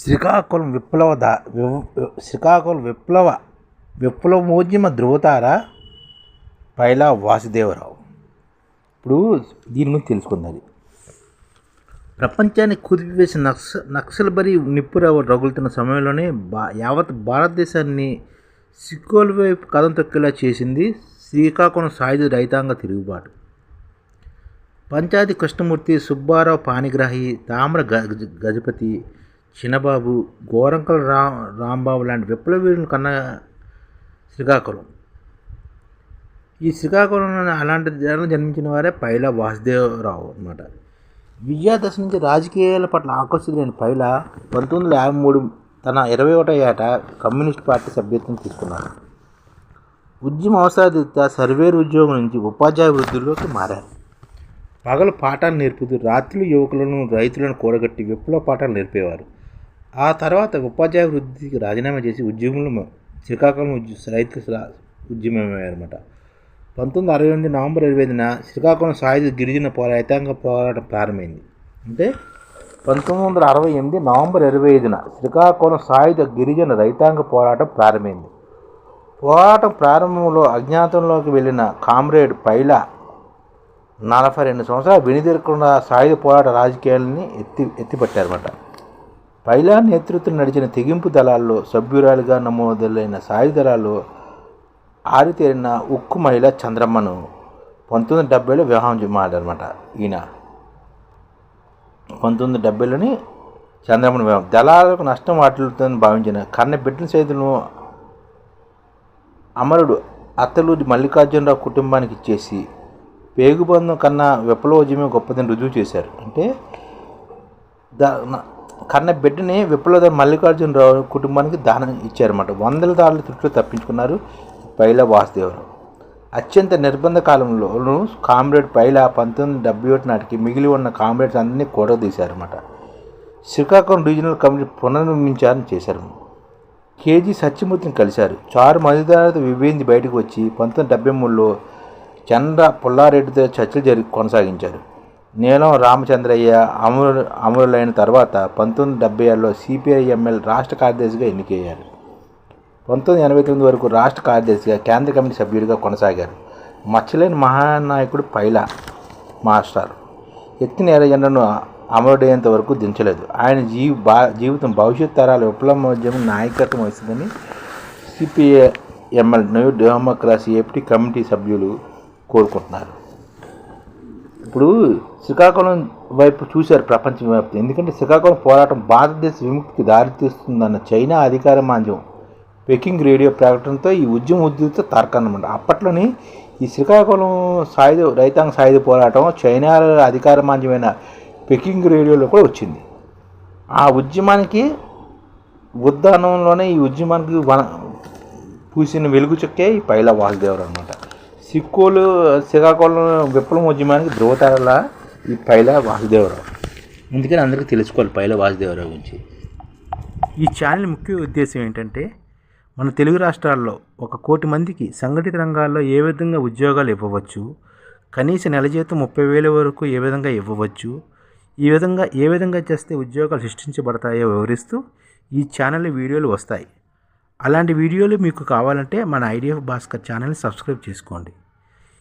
శ్రీకాకుళం విప్లవ దా శ్రీకాకుళం విప్లవ విప్లవోద్యమ ధృవతార పైలా వాసుదేవరావు. ఇప్పుడు దీని గురించి తెలుసుకుందాలి ప్రపంచాన్ని కుదిపివేసి నక్స నక్సల్బరీ నిప్పురావు రగులుతున్న సమయంలోనే బా యావత్ భారతదేశాన్ని సిక్కుల వైపు కథం తొక్కేలా చేసింది శ్రీకాకుళం సాయుధ రైతాంగ తిరుగుబాటు. పంచాయతీ కృష్ణమూర్తి సుబ్బారావు పాణిగ్రాహి తామ్ర గజ- గజపతి చిన్నబాబు గోరంకల రా రాంబాబు లాంటి విప్లవీరులు కన్న శ్రీకాకుళం. ఈ శ్రీకాకుళంలో అలాంటి జనం జన్మించిన వారే పైల వాసుదేవరావు అన్నమాట. విజయాదశ నుంచి రాజకీయాల పట్ల ఆకర్షితులైన పైల పంతొమ్మిది వందల యాభై మూడు తన ఇరవై ఒకటో ఏట కమ్యూనిస్ట్ పార్టీ సభ్యత్వం తీసుకున్నారు. ఉద్యమ అవసరాదిత సర్వేరు ఉద్యోగం నుంచి ఉపాధ్యాయ వృద్ధుల్లోకి మారారు. పగలు పాఠాలు నేర్పుతూ రాత్రులు యువకులను రైతులను కూడగట్టి విప్లవ పాఠాలు నేర్పేవారు. ఆ తర్వాత ఉపాధ్యాయ వృద్ధికి రాజీనామా చేసి ఉద్యమంలో శ్రీకాకుళం రైతు ఉద్యమమయ్యారన్నమాట. పంతొమ్మిది అరవై ఎనిమిది నవంబర్ ఇరవై ఐదున శ్రీకాకుళం సాయుధ గిరిజన పోరా రైతాంగ పోరాటం ప్రారంభమైంది. అంటే పంతొమ్మిది వందల అరవై ఎనిమిది నవంబర్ ఇరవై ఐదున శ్రీకాకుళం సాయుధ గిరిజన రైతాంగ పోరాటం ప్రారంభమైంది. పోరాటం ప్రారంభంలో అజ్ఞాతంలోకి వెళ్ళిన కామ్రేడ్ పైల నలభై రెండు సంవత్సరాలు వెనుదిరకుండా సాయుధ పోరాట రాజకీయాలని ఎత్తి ఎత్తిపట్టారన్నమాట. పైలా నేతృత్వం నడిచిన తెగింపు దళాల్లో సభ్యురాలుగా నమోదులైన సాయుధ దళాల్లో ఆరితేరిన ఉక్కు మహిళ చంద్రమ్మను పంతొమ్మిది వందల డెబ్బైలో వివాహం చేయమాడారన్నమాట ఈయన పంతొమ్మిది వందల డెబ్బైలోని చంద్రమ్మను వివాహం. దళాలకు నష్టం వాటిల్లుతుందని భావించిన కన్న బిడ్డల చేతులను అమరుడు అత్తలూరి మల్లికార్జునరావు కుటుంబానికి ఇచ్చేసి పేగుబంధం కన్నా విప్లవోద్యమే గొప్పదని రుజువు చేశారు. అంటే దా కన్న బిడ్డని విప్లవ మల్లికార్జునరావు కుటుంబానికి దానం ఇచ్చారన్నమాట. వందల దారుల చుట్టూ తప్పించుకున్నారు పైల వాసుదేవరావు. అత్యంత నిర్బంధ కాలంలోనూ కామ్రేడ్ పైల పంతొమ్మిది డెబ్బై ఒకటి నాటికి మిగిలి ఉన్న కామ్రేడ్స్ అందరినీ కూడదీశారన్నమాట. శ్రీకాకుళం రీజనల్ కమిటీ పునర్నిర్మించారని చేశారు. కేజీ సత్యమూర్తిని కలిశారు. చారు మధ్యదారితో విభేంది బయటకు వచ్చి పంతొమ్మిది డెబ్బై మూడులో చంద్ర పుల్లారెడ్డితో చర్చలు జరిగి కొనసాగించారు. నీలం రామచంద్రయ్య అమరు అమరులైన తర్వాత పంతొమ్మిది డెబ్బై ఏడులో సిపిఐ ఎంఎల్ రాష్ట్ర కార్యదర్శిగా ఎన్నికయ్యారు. పంతొమ్మిది ఎనభై తొమ్మిది వరకు రాష్ట్ర కార్యదర్శిగా కేంద్ర కమిటీ సభ్యుడిగా కొనసాగారు. మచ్చలేని మహానాయకుడు పైలా మాస్టర్. ఎత్తిన ఎర్రజెండను అమరుడయ్యేంత వరకు దించలేదు. ఆయన జీవి బా జీవితం భవిష్యత్ తరాల విప్లవోద్యమం నాయకత్వం వస్తుందని సిపిఐ ఎంఎల్ న్యూ డెమోక్రసీ ఎప్టీ కమిటీ సభ్యులు కోరుకుంటున్నారు. ఇప్పుడు శ్రీకాకుళం వైపు చూశారు ప్రపంచవ్యాప్తం ఎందుకంటే శ్రీకాకుళం పోరాటం భారతదేశ విముక్తికి దారితీస్తుందన్న చైనా అధికార మాంద్యం పెకింగ్ రేడియో ప్రకటనతో ఈ ఉద్యమం ఉద్యుక్త తారకన్నమాట. అప్పట్లోని ఈ శ్రీకాకుళం సాయుధ రైతాంగ సాయుధ పోరాటం చైనా అధికార మాంద్యమైన పెకింగ్ రేడియోలో కూడా వచ్చింది. ఆ ఉద్యమానికి ఉద్దానంలోనే ఈ ఉద్యమానికి వన పూసిన వెలుగు చుక్కే ఈ పైలా వాసుదేవరు అనమాట సిక్కులు శ్రీకాకుళం విప్లవం ఉద్యమానికి ధృవతారలా ఈ పైల వాసుదేవరావు. అందుకని అందరికీ తెలుసుకోవాలి పైల వాసుదేవరావు గురించి? ఈ ఛానల్ ముఖ్య ఉద్దేశం ఏంటంటే మన తెలుగు రాష్ట్రాల్లో ఒక కోటి మందికి సంఘటిత రంగాల్లో ఏ విధంగా ఉద్యోగాలు ఇవ్వవచ్చు కనీస నెల జీతం ముప్పై వేల వరకు ఏ విధంగా ఇవ్వవచ్చు ఈ విధంగా ఏ విధంగా చేస్తే ఉద్యోగాలు సృష్టించబడతాయో వివరిస్తూ ఈ ఛానల్ వీడియోలు వస్తాయి. అలాంటి వీడియోలు మీకు కావాలంటే మన ఐడిఎఫ్ భాస్కర్ ఛానల్ని సబ్స్క్రైబ్ చేసుకోండి.